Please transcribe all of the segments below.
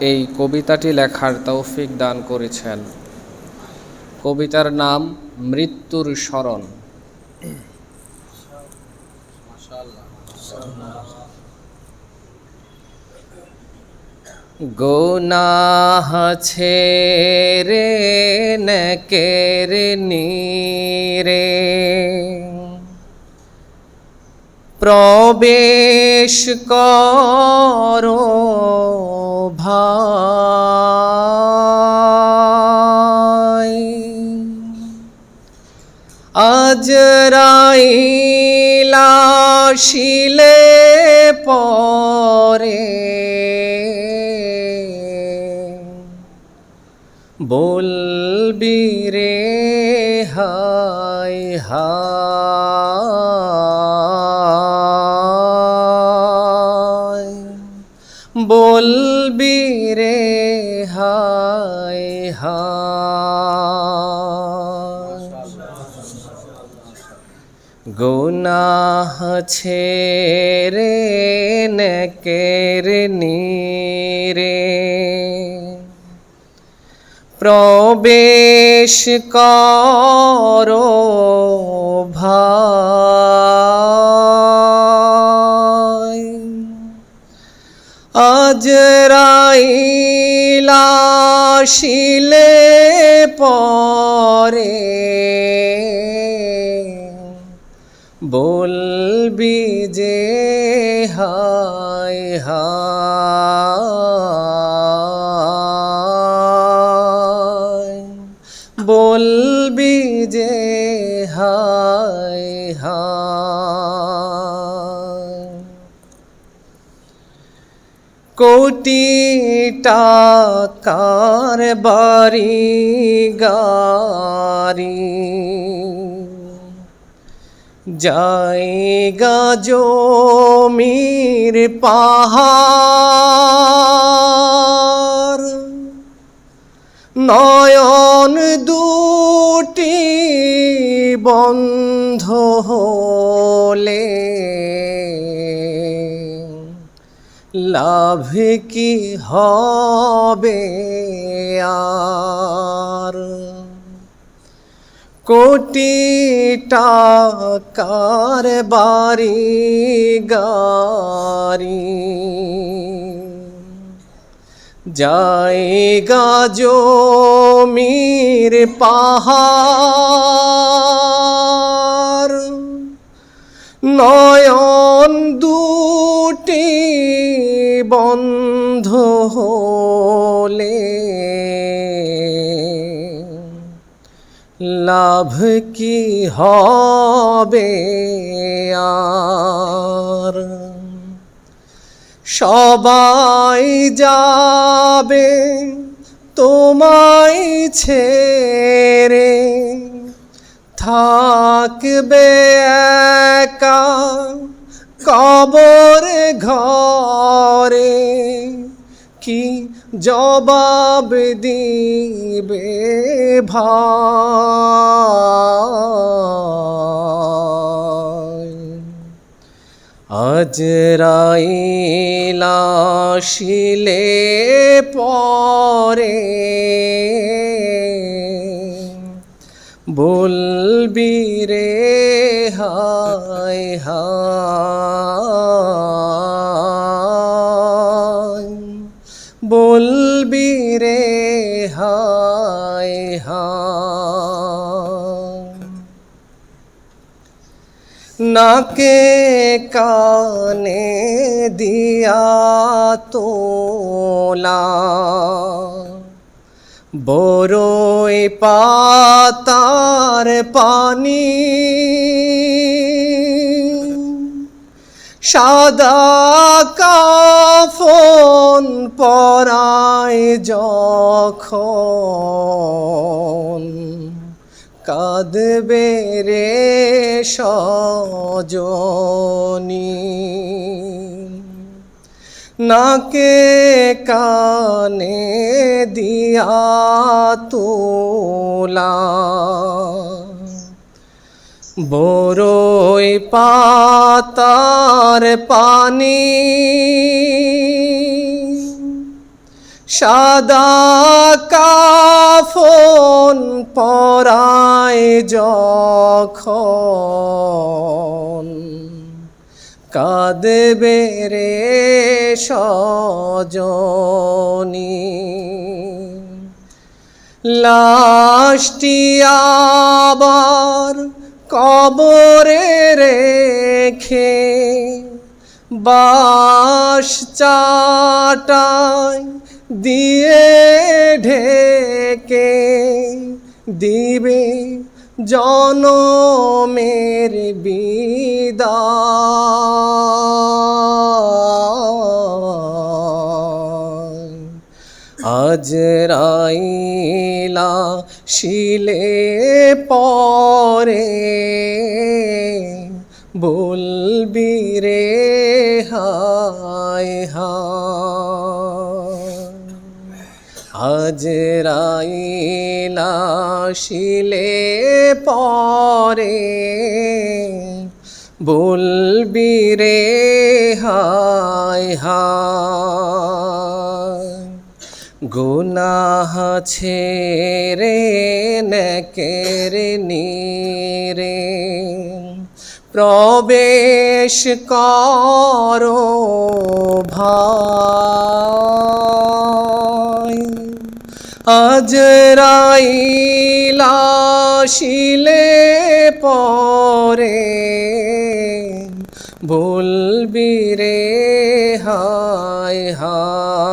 এই কবিতাটি লেখার তৌফিক দান করেছেন। কবিতার নাম মৃত্যুর স্মরণ। গোনাহ ছেড়ে নকের নীরে। প্রবেশ করো আজরাইলা শিলে পরে। বলবি রে হাই হাই বলবি রে হাই হাই গুনাহ ছেড়ে নকের নীরে। প্রবেশ করো ভাই। আজরাইলা শিলে পরে বলবি যে হাই হাই বলবি যে হাই হাই কোটি টাকার বাড়ি গাড়ি জায়গা জমির পাহাড় নয়ন দুটি বন্ধ হলে লাভ কি হবে আর কোটি টাকার বাড়ি গারি জায়গা জমির পাহাড় লাভ কি হবে আর? সবাই যাবে তোমায় ছেড়ে থাকবে একা কবর ঘরে। কি জবাব দিবে ভাই। শিলে পরে বলবি রে হাই হাই হাই নাকে কানে দিয়া তোলা বড়ই পাতার পানি। সাদা কাফন পরায় যখন কাঁদবে রে সজনী। নাকে কানে দিয়া তোলা বড়ই পাতার পানি সাদা কাফন পরায় যখন কাঁদবে রে সজনী। লাশটি আবার কবরে রেখে বাস চাটায় দিয়ে ঢেকে দিবে জনমের বিদায়। আজ রাইলা শিলে পরে বলবি রে হায় হায়। আজ রাইলা শিলে পরে বলবি রে হায় হায়। গুনাহ ছেড়ে নকের নীরে। প্রবেশ করো ভাই। আজরাইলা শিলে পরে বলবি রে হায় হায়।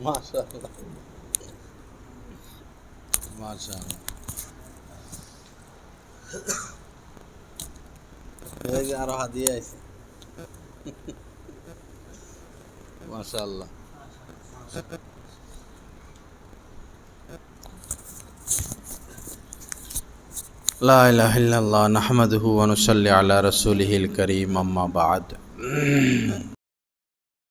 ما شاء الله. ما شاء الله. رجع روح هدية ما شاء الله. لا إله إلا الله نحمده ونصلي على رسوله الكريم أما بعد.